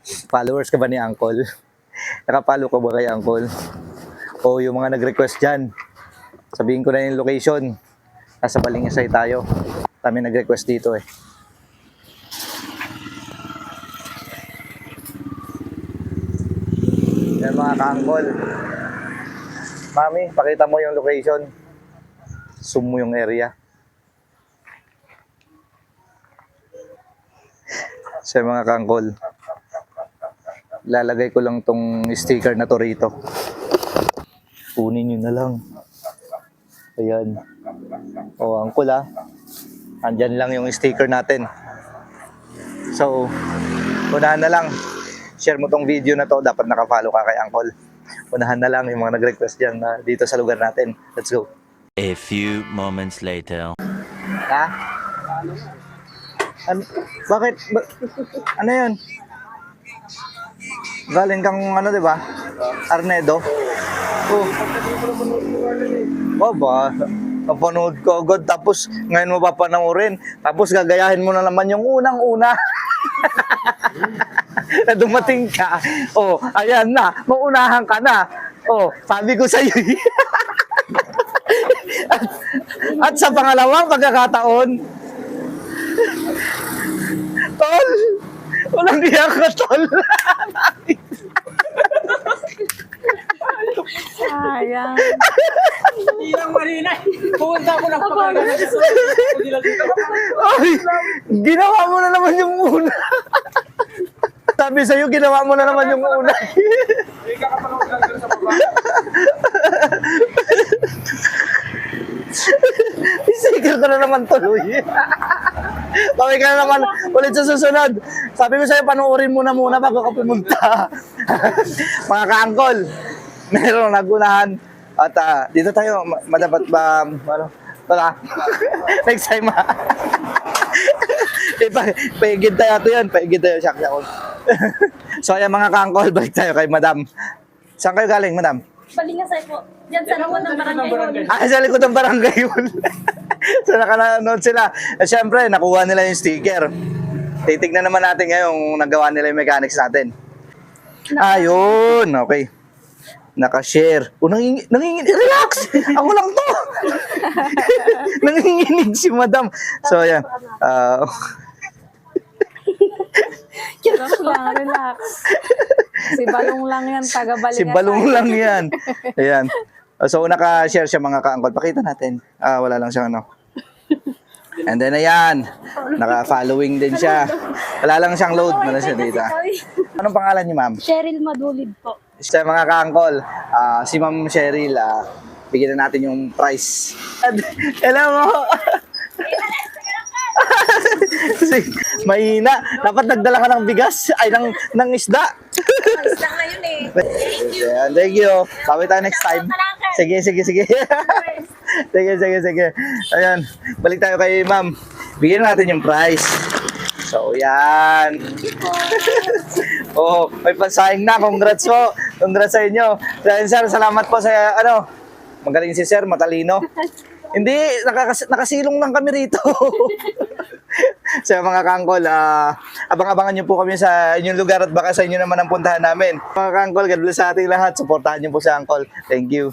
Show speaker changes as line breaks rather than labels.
Followers ka ba ni Uncle? Nakapalo ka ba kay Uncle? O yung mga nag-request dyan, sabihin ko na yung location. Nasa Balingasay tayo. Kami nag-request dito eh. Yan mga ka-uncle. Mami, pakita mo yung location. Zoom mo yung area. Sa mga kangkol. Lalagay ko lang tong sticker na to rito. Kunin nyo na lang. Ayan. O, angkol ah. Andyan lang yung sticker natin. So, unahan na lang. Share mo tong video na to. Dapat nakafollow ka kay Angkol. Unahan na lang yung mga nag-request dyan na dito sa lugar natin. Let's go.
A few moments later.
Ha? An bakit? Ba ano yun? Galing kang ano, di ba? Arnedo? Oh. Oh ba? Napanood ko agad tapos ngayon mo pa panoorin. Tapos gagayahin mo na naman yung unang-una. na dumating ka. Oh, ayan na. Maunahan ka na. Oh, sabi ko sa'yo. at, at sa pangalawang pagkakataon! Walang diya ka, Tol!
Sayang.
Ilang marina. Pumunta ako ng. Hindi lang dito.
Ay! Ginawa mo na naman yung una! Sabi sa'yo, ginawa mo na naman yung una.
Hindi ka kapanood lang sa baba.
Na naman tuloy. Kami ka na naman ulit sa susunod. Sabi ko sa'yo, panoorin mo na muna bago ka pumunta. Mga ka-angkol, meron nagunahan. At ah, dito tayo, ma- madapat ba, ano, wala. Next time ha. Ipa, paigid tayo ito yan, paigid tayo siya. so ayan mga ka-angkol, balik tayo kay madam. Saan kayo galing, madam?
Balingasay po. Diyan sa likod ng barangay hall.
Ah, sa likod ng barangay yun. so nakanood sila. At syempre, nakuha nila yung sticker. Titignan naman natin ngayon kung nagawa nila yung mechanics natin. Ayun, okay. Nakashare. O, nangingi, nangingi, relax! Ako lang to! nanginginig si madam. So, ayan.
Relax lang, relax. Si Balong lang yan, taga Balingasay.
si Balong lang yan. Ayan. So, naka-share siya mga ka-angkol. Pakita natin. Ah, wala lang siyang ano. And then, ayan. Naka-following din siya. Wala lang siyang load. Wala siya data. Anong pangalan niyo, ma'am?
Cheryl Madulid po.
Sa mga ka-angkol, ah, si Ma'am Cheryl, ah, bigyan na natin yung price. Hello mo! Mahina. Dapat nagdala ka ng bigas, ay ng, ng isda.
Lang na yun eh.
Ayan, thank you. Sabi tayo next time. Sige, sige, sige. sige, sige, sige. Ayan, balik tayo kay ma'am. Bigyan natin yung price. So, yan. oh, may pansahing na. Congrats po. Congrats sa inyo. Sir, salamat po sa, ano, magaling si sir, matalino. Hindi, nakakas- nakasilong lang kami rito. sa mga kangkol, ah, abang-abangan nyo po kami sa inyong lugar at baka sa inyo naman ang puntahan namin. Mga kangkol, God bless sa ating lahat. Supportahan nyo po sa angkol. Thank you.